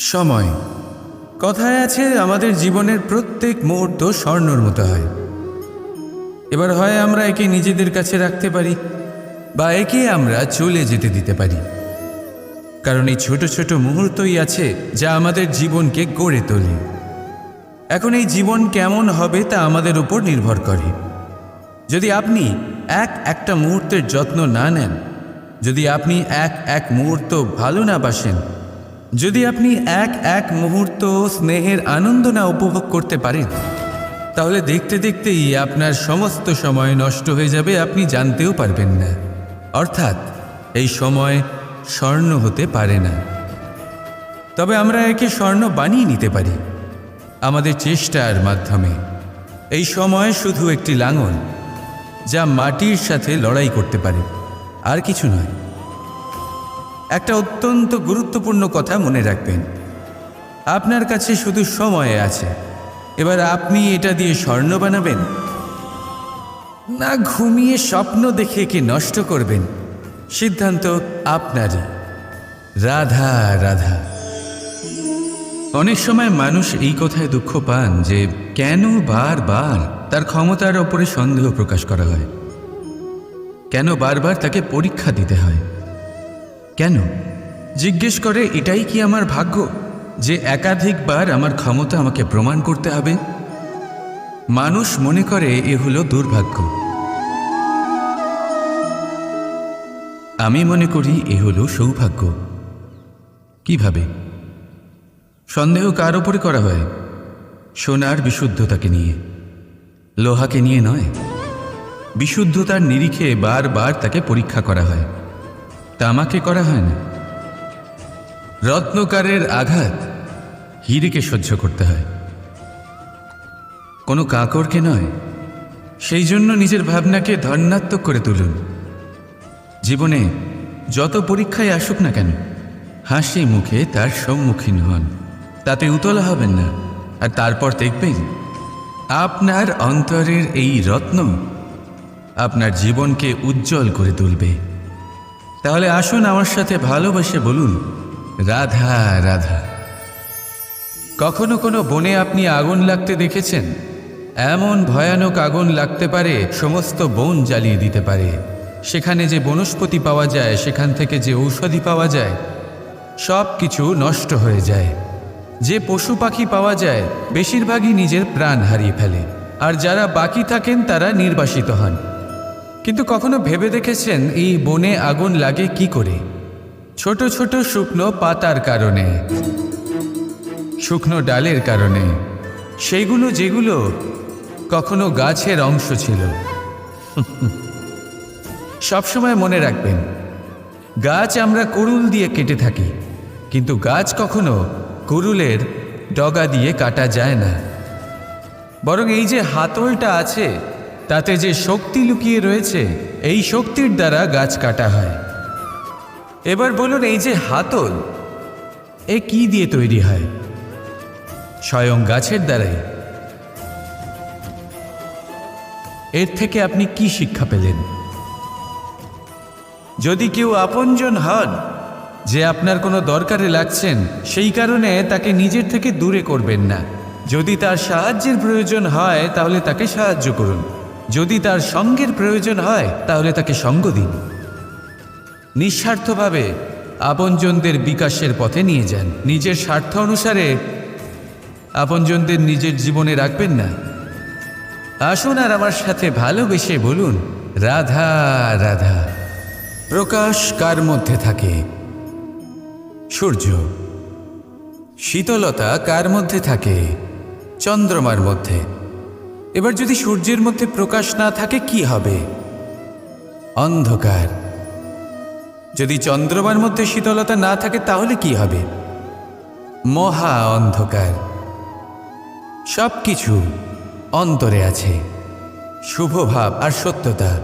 সময়। কথায় আছে, আমাদের জীবনের প্রত্যেক মুহূর্ত স্বর্ণর মতো হয়। এবার হয় আমরা একে নিজেদের কাছে রাখতে পারি, বা একে আমরা চলে যেতে দিতে পারি। কারণ এই ছোট ছোট মুহূর্তই আছে যা আমাদের জীবনকে গড়ে তোলে। এখন এই জীবন কেমন হবে তা আমাদের উপর নির্ভর করে। যদি আপনি এক একটা মুহূর্তের যত্ন না নেন, যদি আপনি এক এক মুহূর্ত ভালো না বাসেন যদি আপনি এক এক মুহূর্ত স্নেহের আনন্দ না উপভোগ করতে পারেন, তাহলে দেখতে দেখতেই আপনার সমস্ত সময় নষ্ট হয়ে যাবে, আপনি জানতেও পারবেন না। অর্থাৎ, এই সময় স্বর্ণ হতে পারে না। তবে আমরা একে স্বর্ণ বানিয়ে নিতে পারি, আমাদের চেষ্টার মাধ্যমে। এই সময় শুধু একটি লাঙল, যা মাটির সাথে লড়াই করতে পারে, আর কিছু নয়। একটা অত্যন্ত গুরুত্বপূর্ণ কথা মনে রাখবেন। আপনার কাছে শুধু সময় আছে। এবার আপনি এটা দিয়ে স্বর্ণ বানাবেন। না ঘুমিয়ে স্বপ্ন দেখে একে নষ্ট করবেন? সিদ্ধান্ত আপনারই। রাধা রাধা। অনেক সময় মানুষ এই কথায় দুঃখ পান যে কেন বারবার তার ক্ষমতার ওপরে সন্দেহ প্রকাশ করা হয়? কেন বারবার তাকে পরীক্ষা দিতে হয়? কেন? জিজ্ঞেস করে, এটাই কি আমার ভাগ্য যে একাধিকবার আমার ক্ষমতা আমাকে প্রমাণ করতে হবে? মানুষ মনে করে, এ হলো দুর্ভাগ্য। আমি মনে করি, এ হলো সৌভাগ্য। কীভাবে? সন্দেহ কার ওপরে করা হয়? সোনার বিশুদ্ধতাকে নিয়ে। লোহাকে নিয়ে নয়। বিশুদ্ধতার নিরিখে বারবার তাকে পরীক্ষা করা হয়। তামাকে করা হয় না রত্নকারের আঘাত হিরিকে সহ্য করতে হয়। কোনো কাকরকে নয়, সেই জন্য নিজের ভাবনাকে ধর্নাত্মক করে তুলুন। জীবনে যত পরীক্ষায় আসুক না কেন, হাসি মুখে তার সম্মুখীন হন। তাতে উতলা হবেন না, আর তারপর দেখবেন আপনার অন্তরের এই রত্ন আপনার জীবনকে উজ্জ্বল করে তুলবে। তাহলে আসুন আমার সাথে ভালোবেসে বলুন, রাধা রাধা। কখনো কোনো বনে আপনি আগুন লাগতে দেখেছেন? এমন ভয়ানক আগুন লাগতে পারে, সমস্ত বন জ্বালিয়ে দিতে পারে। সেখানে যে বনস্পতি পাওয়া যায়, সেখান থেকে যে ঔষধি পাওয়া যায়, সব কিছু নষ্ট হয়ে যায়। যে পশু পাখি পাওয়া যায়, বেশিরভাগই নিজের প্রাণ হারিয়ে ফেলে। আর যারা বাকি থাকেন, তারা নির্বাসিত হন। কিন্তু কখনো ভেবে দেখেছেন এই বনে আগুন লাগে কি করে? ছোট ছোট শুকনো পাতার কারণে, শুকনো ডালের কারণে সেইগুলো যেগুলো কখনো গাছের অংশ ছিল। সবসময় মনে রাখবেন, গাছ আমরা কুড়ুল দিয়ে কেটে থাকি, কিন্তু গাছ কখনো কুড়ুলের ডগা দিয়ে কাটা যায় না। বরং এই যে হাতলটা আছে তাতে যে শক্তি লুকিয়ে রয়েছে, এই শক্তির দ্বারা গাছ কাটা হয়। এবার বলুন, এই যে হাতল, এ কি দিয়ে তৈরি হয়? স্বয়ং গাছের দ্বারাই। এর থেকে আপনি কি শিক্ষা পেলেন? যদি কেউ আপনজন হন, যে আপনার কোনো দরকারে লাগছেন, সেই কারণে তাকে নিজের থেকে দূরে করবেন না। যদি তার সাহায্যের প্রয়োজন হয়, তাহলে তাকে সাহায্য করুন। যদি তার সঙ্গের প্রয়োজন হয়, তাহলে তাকে সঙ্গ দিন। নিঃস্বার্থভাবে আপনজনদের বিকাশের পথে নিয়ে যান। নিজের স্বার্থ অনুসারে আপনজনদের নিজের জীবনে রাখবেন না। আসুন আর আমার সাথে ভালোবেসে বলুন, রাধা রাধা। প্রকাশ কার মধ্যে থাকে? সূর্য। শীতলতা কার মধ্যে থাকে? চন্দ্রমার মধ্যে। এবার যদি সূর্যের মধ্যে প্রকাশ না থাকে, কি হবে? অন্ধকার। যদি চন্দ্রমার মধ্যে শীতলতা না থাকে, তাহলে কি হবে? মহা অন্ধকার। সব কিছু অন্তরে আছে। শুভভাব আর সত্যতা।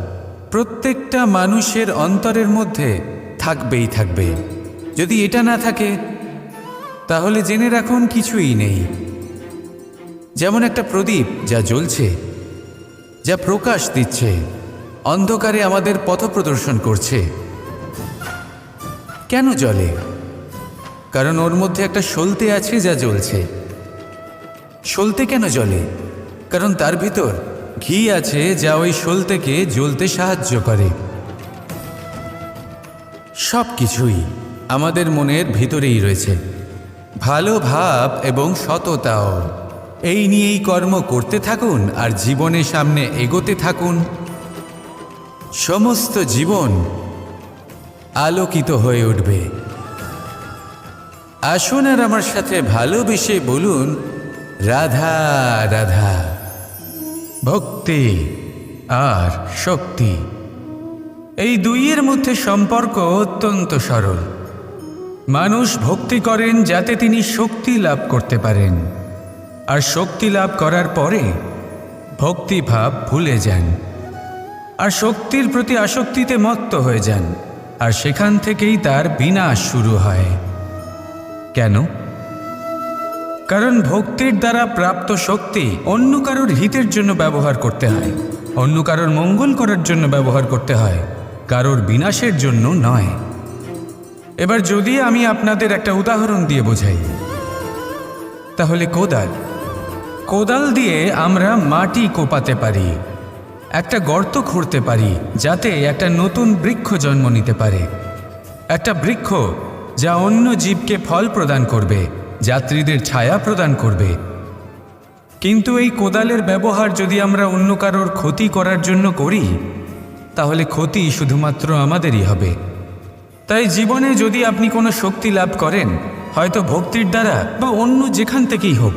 প্রত্যেকটা মানুষের অন্তরের মধ্যে থাকবেই থাকবে। যদি এটা না থাকে, তাহলে জেনে রাখুন কিছুই নেই। যেমন একটা প্রদীপ যা জ্বলছে, যা প্রকাশ দিচ্ছে, অন্ধকারে আমাদের পথ প্রদর্শন করছে। কেন জ্বলে? কারণ ওর মধ্যে একটা সলতে আছে যা জ্বলছে। সলতে কেন জ্বলে? কারণ তার ভিতর ঘি আছে যা ওই সলতেকে জ্বলতে সাহায্য করে। সব কিছুই আমাদের মনের ভিতরেই রয়েছে। ভালো ভাব এবং সততাও। এই নিয়েই কর্ম করতে থাকুন আর জীবনের সামনে এগোতে থাকুন। সমস্ত জীবন আলোকিত হয়ে উঠবে। আসুন আর আমার সাথে ভালোবেসে বলুন, রাধা রাধা। ভক্তি আর শক্তি। এই দুইয়ের মধ্যে সম্পর্ক অত্যন্ত সরল। মানুষ ভক্তি করেন যাতে তিনি শক্তি লাভ করতে পারেন। আর শক্তি লাভ করার পরে ভক্তিভাব ভুলে যান। আর শক্তির প্রতি আসক্তিতে মত্ত হয়ে যান, আর সেখান থেকেই তার বিনাশ শুরু হয়। কেন? কারণ ভক্তির দ্বারা প্রাপ্ত শক্তি অন্য কারোর হিতের জন্য ব্যবহার করতে হয়, অন্য কারোর মঙ্গল করার জন্য ব্যবহার করতে হয়, কারোর বিনাশের জন্য নয়। এবার যদি আমি আপনাদের একটা উদাহরণ দিয়ে বোঝাই, তাহলে কোদাল কোদাল দিয়ে আমরা মাটি কোপাতে পারি, একটা গর্ত খুঁড়তে পারি, যাতে একটা নতুন বৃক্ষ জন্ম নিতে পারে। একটা বৃক্ষ যা অন্য জীবকে ফল প্রদান করবে, যাত্রীদের ছায়া প্রদান করবে। কিন্তু এই কোদালের ব্যবহার যদি আমরা অন্য কারোর ক্ষতি করার জন্য করি, তাহলে ক্ষতি শুধুমাত্র আমাদেরই হবে। তাই জীবনে যদি আপনি কোনো শক্তি লাভ করেন, হয়তো ভক্তির দ্বারা বা অন্য যেখান থেকেই হোক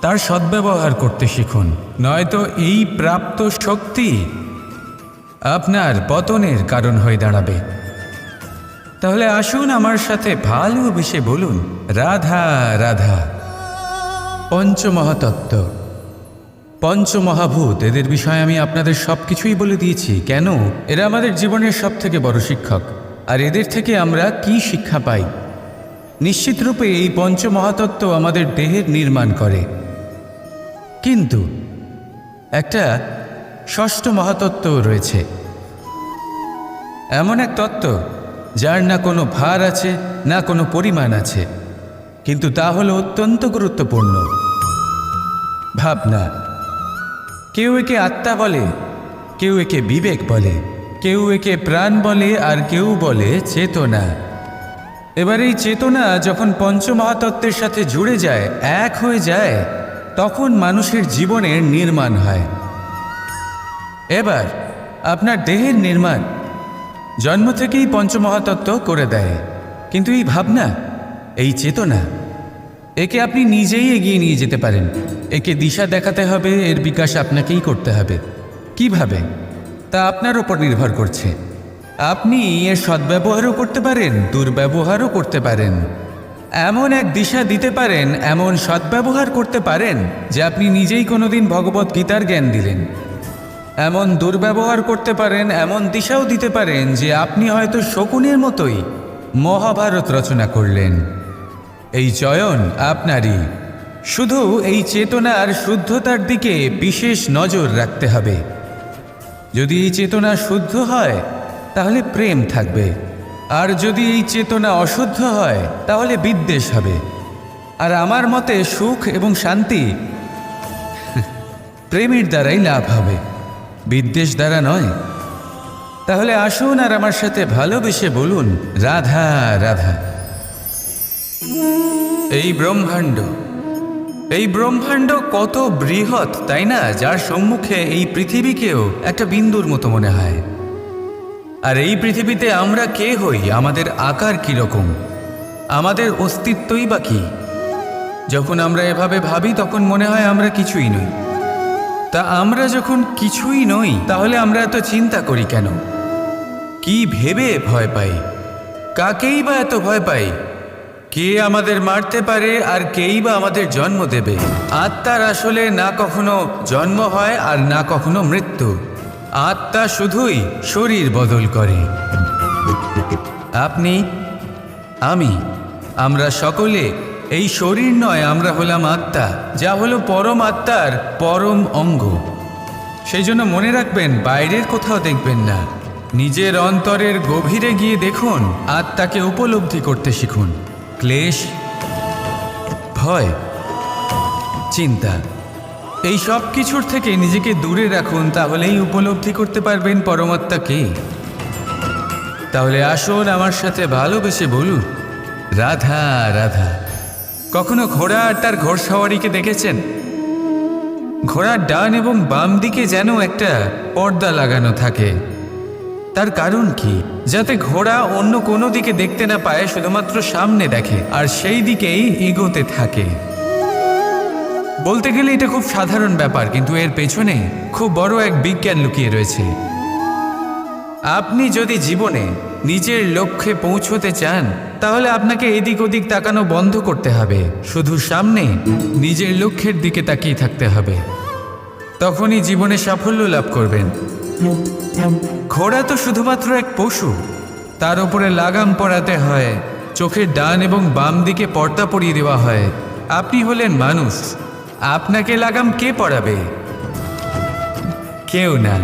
তার সদ্ব্যবহার করতে শিখুন। নয়তো এই প্রাপ্ত শক্তি আপনার পতনের কারণ হয়ে দাঁড়াবে। তাহলে আসুন আমার সাথে ভালোবেসে বলুন, রাধা রাধা, পঞ্চমহাতত্ত্ব, পঞ্চমহাভূত, এদের বিষয়ে আমি আপনাদের সব কিছুই বলে দিয়েছি। কেন? এরা আমাদের জীবনের সব থেকে বড় শিক্ষক। আর এদের থেকে আমরা কি শিক্ষা পাই? নিশ্চিতরূপে এই পঞ্চমহাতত্ত্ব আমাদের দেহের নির্মাণ করে। কিন্তু একটা ষষ্ঠ মহাতত্ত্ব রয়েছে। এমন এক তত্ত্ব যার না কোনো ভার আছে, না কোনো পরিমাণ আছে, কিন্তু তা হলো অত্যন্ত গুরুত্বপূর্ণ। ভাবনা। কেউ একে আত্মা বলে, কেউ একে বিবেক বলে, কেউ একে প্রাণ বলে আর কেউ বলে চেতনা। এবার এই চেতনা যখন পঞ্চমহাতত্ত্বের সাথে জুড়ে যায়, এক হয়ে যায় তখন মানুষের জীবনের নির্মাণ হয়। এবার, আপনার দেহের নির্মাণ। জন্ম থেকেই পঞ্চমহাতত্ত্ব করে দেয়। কিন্তু এই ভাবনা, এই চেতনা, একে আপনি নিজেই এগিয়ে নিয়ে যেতে পারেন। একে দিশা দেখাতে হবে, এর বিকাশ আপনাকেই করতে হবে। কীভাবে? তা আপনার ওপর নির্ভর করছে। আপনি এর সদ্ব্যবহারও করতে পারেন, দুর্ব্যবহারও করতে পারেন। এমন এক দিশা দিতে পারেন, এমন সদ্ব্যবহার করতে পারেন, যে আপনি নিজেই কোনোদিন ভগবত গীতার জ্ঞান দিলেন। এমন দুর্ব্যবহার করতে পারেন, এমন দিশাও দিতে পারেন, যে আপনি হয়তো শকুনের মতোই মহাভারত রচনা করলেন। এই চয়ন আপনারই। শুধু এই চেতনার শুদ্ধতার দিকে বিশেষ নজর রাখতে হবে। যদি এই চেতনা শুদ্ধ হয়, তাহলে প্রেম থাকবে। আর যদি এই চেতনা অশুদ্ধ হয়, তাহলে বিদ্বেষ হবে। আর আমার মতে সুখ এবং শান্তি প্রেমের দ্বারাই লাভ হবে। বিদ্বেষ দ্বারা নয়। তাহলে আসুন আর আমার সাথে ভালোবেসে বলুন, রাধা রাধা। এই ব্রহ্মাণ্ড এই ব্রহ্মাণ্ড কত বৃহৎ, তাই না? যার সম্মুখে এই পৃথিবীকেও একটা বিন্দুর মতো মনে হয়। আর এই পৃথিবীতে আমরা কে হই? আমাদের আকার কীরকম? আমাদের অস্তিত্বই বা কী? যখন আমরা এভাবে ভাবি, তখন মনে হয় আমরা কিছুই নই। তা আমরা যখন কিছুই নই, তাহলে আমরা এত চিন্তা করি কেন? কি ভেবে ভয় পাই? কাকেই বা এত ভয় পাই? কে আমাদের মারতে পারে আর কেই বা আমাদের জন্ম দেবে? আত্মার আসলে না কখনো জন্ম হয় আর না কখনো মৃত্যু। আত্মা শুধুই শরীর বদল করে। আপনি, আমি, আমরা সকলে এই শরীর নয়, আমরা হলাম আত্মা, যা হলো পরম আত্মার পরম অঙ্গ। সেই জন্য মনে রাখবেন, বাইরের কোথাও দেখবেন না। নিজের অন্তরের গভীরে গিয়ে দেখুন, আত্মাকে উপলব্ধি করতে শিখুন। ক্লেশ, ভয়, চিন্তা এই সব কিছুর থেকে নিজেকে দূরে রাখুন, তাহলেই উপলব্ধি করতে পারবেন পরমাত্মা কে। তাহলে আসুন আমার সাথে ভালোবেসে বলুন, রাধা রাধা, কখনো ঘোড়া আর তার ঘোড়সওয়ারিকে দেখেছেন? ঘোড়ার ডান এবং বাম দিকে যেন একটা পর্দা লাগানো থাকে। তার কারণ কি? যাতে ঘোড়া অন্য কোনো দিকে দেখতে না পায়, শুধুমাত্র সামনে দেখে, আর সেই দিকেই এগোতে থাকে। বলতে গেলে এটা খুব সাধারণ ব্যাপার, কিন্তু এর পেছনে খুব বড় এক বিজ্ঞান লুকিয়ে রয়েছে। আপনি যদি জীবনে নিজের লক্ষ্যে পৌঁছতে চান, তাহলে আপনাকে এদিক ওদিক তাকানো বন্ধ করতে হবে। শুধু সামনে নিজের লক্ষ্যের দিকে তাকিয়ে থাকতে হবে। তখনই জীবনে সাফল্য লাভ করবেন। ঘোড়া তো শুধুমাত্র এক পশু। তার উপরে লাগাম পরাতে হয়, চোখের ডান এবং বাম দিকে পর্দা পরিয়ে দেওয়া হয়। আপনি হলেন মানুষ। আপনাকে লাগাম কে পড়াবে? কেউ না।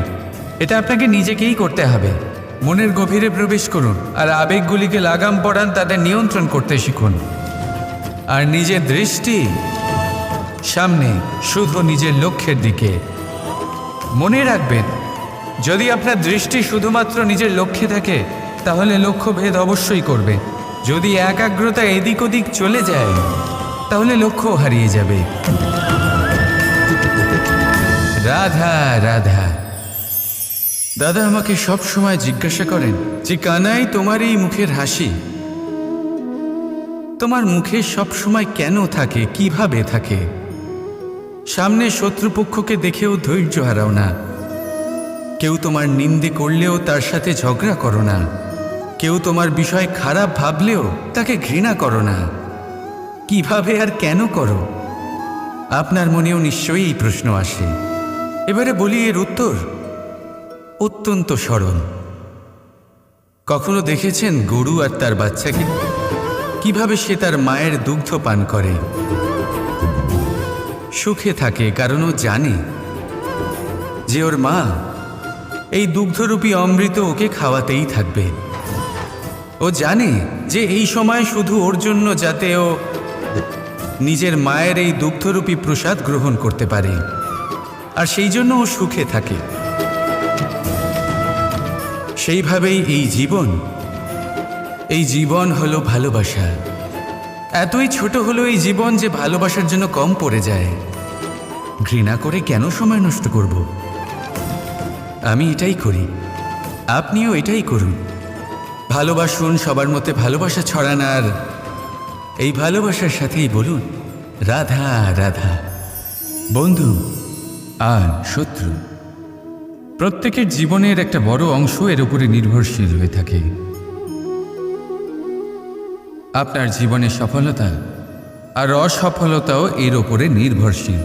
এটা আপনাকে নিজেকেই করতে হবে। মনের গভীরে প্রবেশ করুন আর আবেগগুলিকে লাগাম পড়ান, তাদের নিয়ন্ত্রণ করতে শিখুন। আর নিজের দৃষ্টি সামনে, শুধু নিজের লক্ষ্যের দিকে। মনে রাখবেন, যদি আপনার দৃষ্টি শুধুমাত্র নিজের লক্ষ্যে থাকে, তাহলে লক্ষ্য ভেদ অবশ্যই করবে। যদি একাগ্রতা এদিক ওদিক চলে যায় তাহলে লক্ষ্য হারিয়ে যাবে। রাধা রাধা। দাদা আমাকে সব সময় জিজ্ঞাসা করেন, যে কানাই, তোমার এই মুখের হাসি? তোমার মুখে সব সময় কেন থাকে? কীভাবে থাকে? সামনে শত্রুপক্ষকে দেখেও ধৈর্য হারাও না। কেউ তোমার নিন্দে করলেও তার সাথে ঝগড়া করো না। কেউ তোমার বিষয় খারাপ ভাবলেও তাকে ঘৃণা করো না। কীভাবে আর কেন করো? আপনার মনেও নিশ্চয়ই এই প্রশ্ন আসে। এবারে বলি এর উত্তর। অত্যন্ত সরল। কখনো দেখেছেন গরু আর তার বাচ্চাকে? কীভাবে সে তার মায়ের দুগ্ধ পান করে? সুখে থাকে, কারণ ও জানে যে ওর মা এই দুগ্ধরূপী অমৃত ওকে খাওয়াতেই থাকবে। ও জানে যে এই সময় শুধু ওর জন্য যাতে ও নিজের মায়ের এই দুগ্ধরূপী প্রসাদ গ্রহণ করতে পারে। আর সেই জন্য ও সুখে থাকে। সেইভাবেই এই জীবন এই জীবন হলো ভালোবাসা। এতই ছোট হলো এই জীবন যে ভালোবাসার জন্য কম পড়ে যায়। ঘৃণা করে কেন সময় নষ্ট করব? আমি এটাই করি। আপনিও এটাই করুন। ভালোবাসুন, সবার মধ্যে ভালোবাসা ছড়ান আর এই ভালোবাসার সাথেই বলুন, রাধা রাধা। বন্ধু আর শত্রু। প্রত্যেকের জীবনের একটা বড় অংশ এর উপরে নির্ভরশীল হয়ে থাকে। আপনার জীবনের সফলতা আর অসফলতাও এর ওপরে নির্ভরশীল।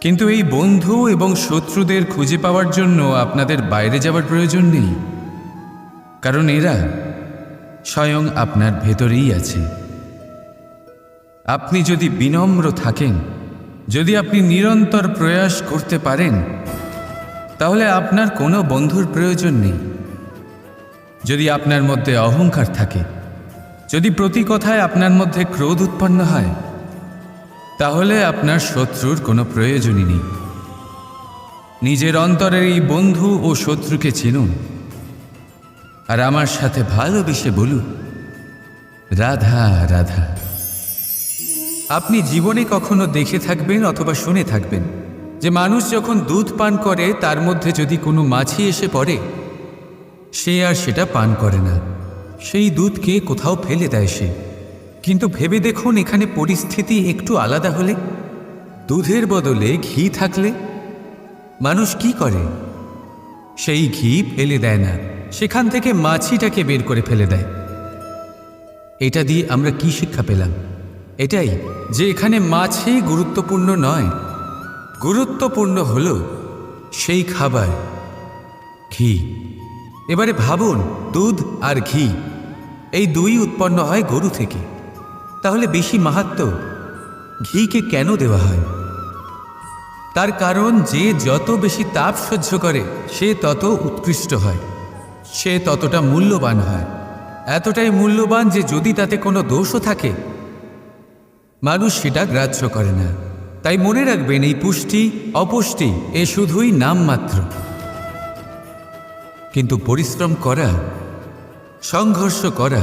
কিন্তু এই বন্ধু এবং শত্রুদের খুঁজে পাওয়ার জন্য আপনাদের বাইরে যাওয়ার প্রয়োজন নেই। কারণ এরা স্বয়ং আপনার ভেতরেই আছে। আপনি যদি বিনম্র থাকেন, যদি আপনি নিরন্তর প্রয়াস করতে পারেন, তাহলে আপনার কোনো বন্ধুর প্রয়োজন নেই। যদি আপনার মধ্যে অহংকার থাকে, যদি প্রতি কথায় আপনার মধ্যে ক্রোধ উৎপন্ন হয়, তাহলে আপনার শত্রুর কোনো প্রয়োজনই নেই। নিজের অন্তরের এই বন্ধু ও শত্রুকে চিনুন। আর আমার সাথে ভালোবেসে বলুন, রাধা রাধা। আপনি জীবনে কখনো দেখে থাকবেন অথবা শুনে থাকবেন যে মানুষ যখন দুধ পান করে, তার মধ্যে যদি কোনো মাছি এসে পড়ে, সে আর সেটা পান করে না। সেই দুধকে কোথাও ফেলে দেয় সে। কিন্তু ভেবে দেখুন, এখানে পরিস্থিতি একটু আলাদা হলে, দুধের বদলে ঘি থাকলে মানুষ কি করে? সেই ঘি ফেলে দেয় না। সেখান থেকে মাছিটাকে বের করে ফেলে দেয়। এটা দিয়ে আমরা কি শিক্ষা পেলাম? এটাই যে এখানে মাছি গুরুত্বপূর্ণ নয়। গুরুত্বপূর্ণ হল সেই খাবার, ঘি। এবারে ভাবুন, দুধ আর ঘি, এই দুই উৎপন্ন হয় গরু থেকে। তাহলে বেশি মাহাত্ম, ঘিকে কেন দেওয়া হয়? তার কারণ যে যত বেশি তাপ সহ্য করে, সে তত উৎকৃষ্ট হয়। সে ততটা মূল্যবান হয়। এতটাই মূল্যবান যে যদি তাতে কোনো দোষও থাকে। মানুষ সেটা গ্রাহ্য করে না। তাই মনে রাখবেন, এই পুষ্টি, অপুষ্টি, এ শুধুই নামমাত্র। কিন্তু পরিশ্রম করা, সংঘর্ষ করা,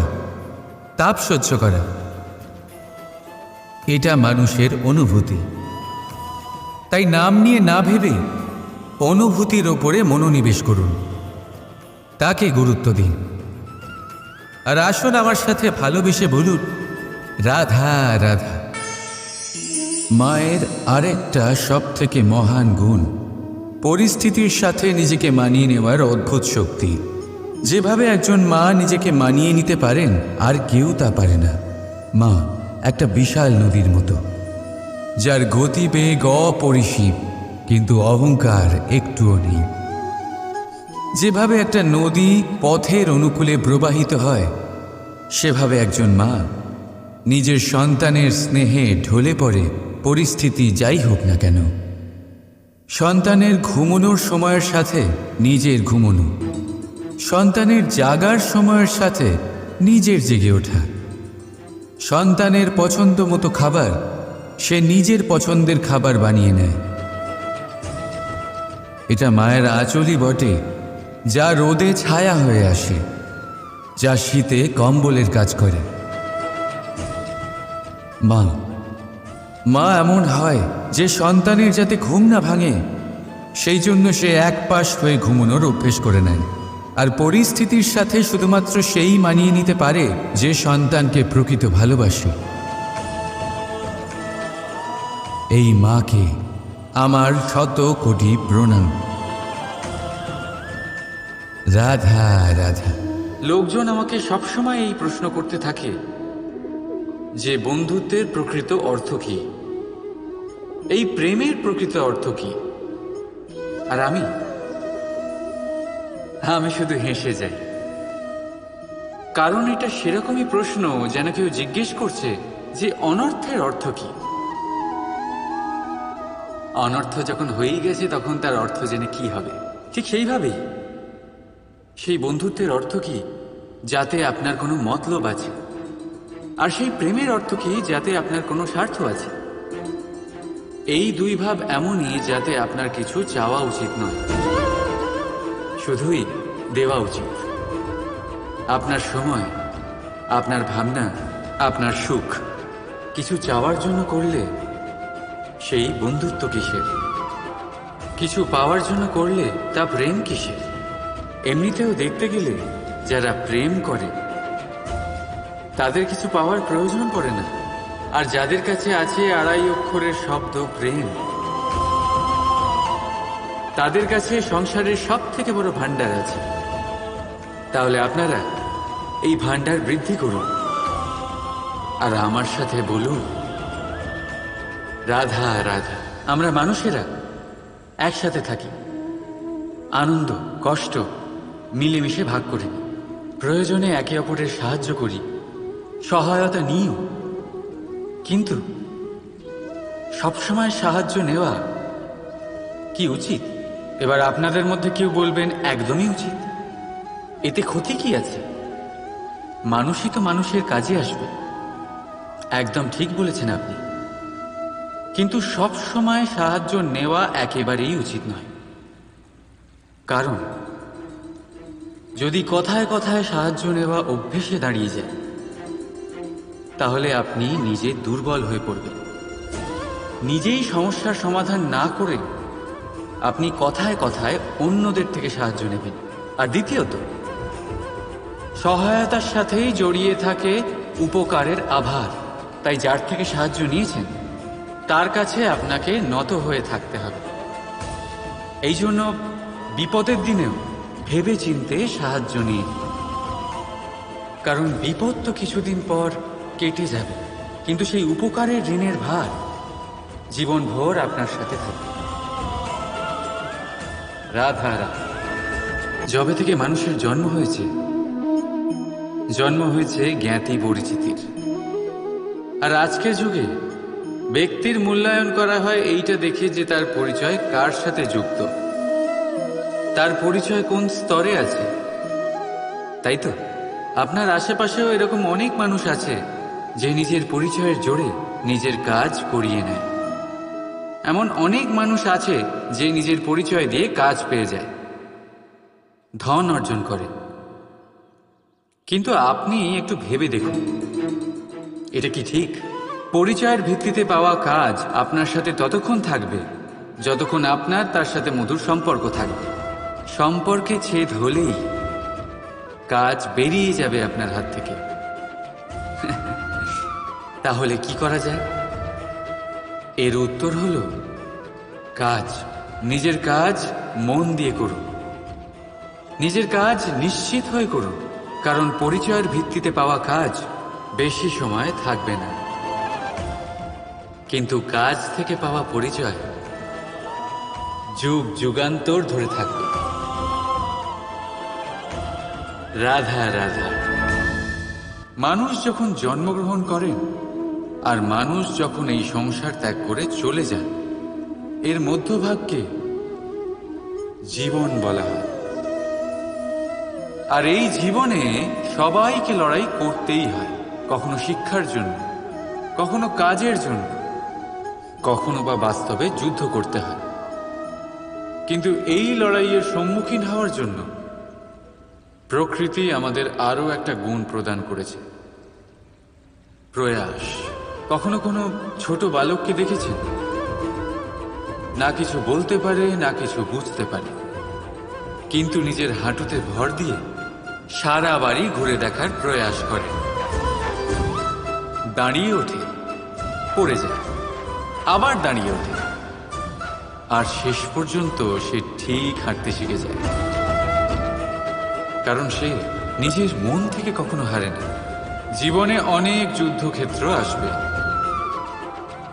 তাপ সহ্য করা, এটা মানুষের অনুভূতি। তাই নাম নিয়ে না ভেবে অনুভূতির ওপরে মনোনিবেশ করুন। তাকে গুরুত্ব দিন। আর আসুন আমার সাথে ভালোবেসে বলুন, রাধা রাধা। মায়ের আরেকটা সব থেকে মহান গুণ, পরিস্থিতির সাথে নিজেকে মানিয়ে নেওয়ার অদ্ভুত শক্তি। যেভাবে একজন মা নিজেকে মানিয়ে নিতে পারেন, আর কেউ তা পারে না। মা, একটা বিশাল নদীর মতো, যার গতিবেগ অপরিসীম, কিন্তু অহংকার একটুও নেই। যেভাবে একটা নদী পথের অনুকূলে প্রবাহিত হয়, সেভাবে একজন মা নিজের সন্তানের স্নেহে ঢলে পড়ে, পরিস্থিতি যাই হোক না কেন। সন্তানের ঘুমনোর সময়ের সাথে নিজের ঘুমনো, সন্তানের জাগার সময়ের সাথে নিজের জেগে ওঠা। সন্তানের পছন্দ মতো খাবার সে নিজের পছন্দের খাবার বানিয়ে নেয়। এটা মায়ের আঁচলই বটে যা রোদে ছায়া হয়ে আসে, যা শীতে কম্বলের কাজ করে। মা মা এমন হয় যে সন্তানের যাতে ঘুম না ভাঙে, সেই জন্য সে এক পাশ হয়ে ঘুমানোর অভ্যেস করে নেয়। আর পরিস্থিতির সাথে শুধুমাত্র সেই মানিয়ে নিতে পারে যে সন্তানকে প্রকৃত ভালোবাসে। এই মাকে আমার শত কোটি প্রণাম। রাধা রাধা। লোকজন আমাকে সবসময় এই প্রশ্ন করতে থাকে, যে বন্ধুত্বের প্রকৃত অর্থ কি? এই প্রেমের প্রকৃত অর্থ কি? আর আমি? আমি শুধু হেসে যাই। কারণ এটা সেরকমই প্রশ্ন যেন কেউ জিজ্ঞেস করছে যে অনর্থের অর্থ কি? অনর্থ যখন হয়েই গেছে তখন তার অর্থ জেনে কি হবে? ঠিক সেইভাবেই। সেই বন্ধুত্বের অর্থ কি? যাতে আপনার কোনো মতলব আছে। আর সেই প্রেমের অর্থ কি? যাতে আপনার কোনো স্বার্থ আছে। এই দুই ভাব এমনই যাতে আপনার কিছু চাওয়া উচিত নয়। শুধুই দেওয়া উচিত। আপনার সময়, আপনার ভাবনা, আপনার সুখ কিছু চাওয়ার জন্য করলে সেই বন্ধুত্ব কিসের? কিছু পাওয়ার জন্য করলে তা প্রেম কিসের? এমনিতেও দেখতে গেলে যারা প্রেম করে, তাদের কিছু পাওয়ার প্রয়োজন পড়ে না। আর যাদের কাছে আছে আড়াই অক্ষরের শব্দ প্রেম, তাদের কাছে সংসারের সব থেকে বড় ভান্ডার আছে। তাহলে আপনারা এই ভান্ডার বৃদ্ধি করুন। আর আমার সাথে বলুন, রাধা রাধা, আমরা মানুষেরা একসাথে থাকি। আনন্দ, কষ্ট মিলেমিশে ভাগ করি প্রয়োজনে একে অপরের সাহায্য করি। সহায়তা নিও কিন্তু সবসময় সাহায্য নেওয়া কি উচিত? এবার আপনাদের মধ্যে কেউ বলবেন, একদমই উচিত। এতে ক্ষতি কি আছে? মানুষই তো মানুষের কাজে আসবে। একদম ঠিক বলেছেন আপনি। কিন্তু সব সময় সাহায্য নেওয়া একেবারেই উচিত নয়। কারণ যদি কথায় কথায় সাহায্য নেওয়া অভ্যেসে দাঁড়িয়ে যায়, তাহলে আপনি নিজে দুর্বল হয়ে পড়বেন। নিজেই সমস্যার সমাধান না করে আপনি কথায় কথায় অন্যদের থেকে সাহায্য নেবেন। আর দ্বিতীয়ত, সহায়তার সাথেই জড়িয়ে থাকে উপকারের আভার। তাই যার থেকে সাহায্য নিয়েছেন, তার কাছে আপনাকে নত হয়ে থাকতে হবে। এই জন্য বিপদের দিনেও ভেবে চিনতে সাহায্য নিন। কারণ বিপদ তো কিছুদিন পর কেটে যাবে, কিন্তু সেই উপকারের ঋণের ভার জীবনভর আপনার সাথে থাকবে। রাধা। যবে থেকে মানুষের জন্ম হয়েছে জন্ম হয়েছে জ্ঞাতি পরিচিতির। আর আজকের যুগে ব্যক্তির মূল্যায়ন করা হয় এইটা দেখে যে তার পরিচয় কার সাথে যুক্ত। তার পরিচয় কোন স্তরে আছে? তাই তো? আপনার আশেপাশেও এরকম অনেক মানুষ আছে যে নিজের পরিচয়ের জোরে নিজের কাজ করিয়ে নেয়। এমন অনেক মানুষ আছে যে নিজের পরিচয় দিয়ে কাজ পেয়ে যায়। ধন অর্জন করে। কিন্তু আপনি একটু ভেবে দেখুন। এটা কি ঠিক? পরিচয়ের ভিত্তিতে পাওয়া কাজ আপনার সাথে ততক্ষণ থাকবে যতক্ষণ আপনার তার সাথে মধুর সম্পর্ক থাকবে। সম্পর্কে ছেদ হলেই কাজ বেরিয়ে যাবে আপনার হাত থেকে। তাহলে কি করা যায়? এর উত্তর হলো, কাজ, নিজের কাজ মন দিয়ে করুন। নিজের কাজ নিশ্চিত হয়ে করুন, কারণ পরিচয়ের ভিত্তিতে পাওয়া কাজ বেশি সময় থাকবে না। কিন্তু কাজ থেকে পাওয়া পরিচয় যুগ যুগান্তর ধরে থাকবে। রাধা রাধা। মানুষ যখন জন্মগ্রহণ করেন, আর মানুষ যখন এই সংসার ত্যাগ করে চলে যান, এর মধ্যভাগকে জীবন বলা হয়। আর এই জীবনে সবাইকে লড়াই করতেই হয়, কখনো শিক্ষার জন্য, কখনো কাজের জন্য, কখনো বা বাস্তবে যুদ্ধ করতে হয়। কিন্তু এই লড়াইয়ের সম্মুখীন হওয়ার জন্য প্রকৃতি আমাদের আরও একটা গুণ প্রদান করেছে। প্রয়াস। কখনো কোনো ছোট বালককে দেখেছেন? না কিছু বলতে পারে, না কিছু বুঝতে পারে। কিন্তু নিজের হাঁটুতে ভর দিয়ে সারা বাড়ি ঘুরে দেখার প্রয়াস করে। দাঁড়িয়ে ওঠে, পড়ে যায়, আবার দাঁড়িয়ে ওঠে। আর শেষ পর্যন্ত সে ঠিক হাঁটতে শিখে যায়। কারণ সে নিজের মন থেকে কখনো হারে না জীবনে অনেক যুদ্ধক্ষেত্র আসবে।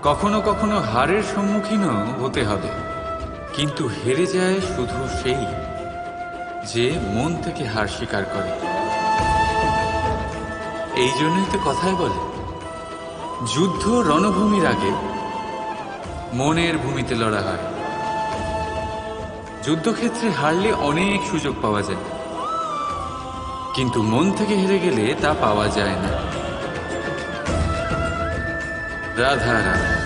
কখনো কখনো হারের সম্মুখীনও হতে হবে। কিন্তু হেরে যায় শুধু সেই যে মন থেকে হার স্বীকার করে। এই জন্যই তো কথায় বলে, যুদ্ধ রণভূমির আগে মনের ভূমিতে লড়া হয়। যুদ্ধক্ষেত্রে হারলে অনেক সুযোগ পাওয়া যায়। কিন্তু মন থেকে হেরে গেলে তা পাওয়া যায় না। রাধা রাধা।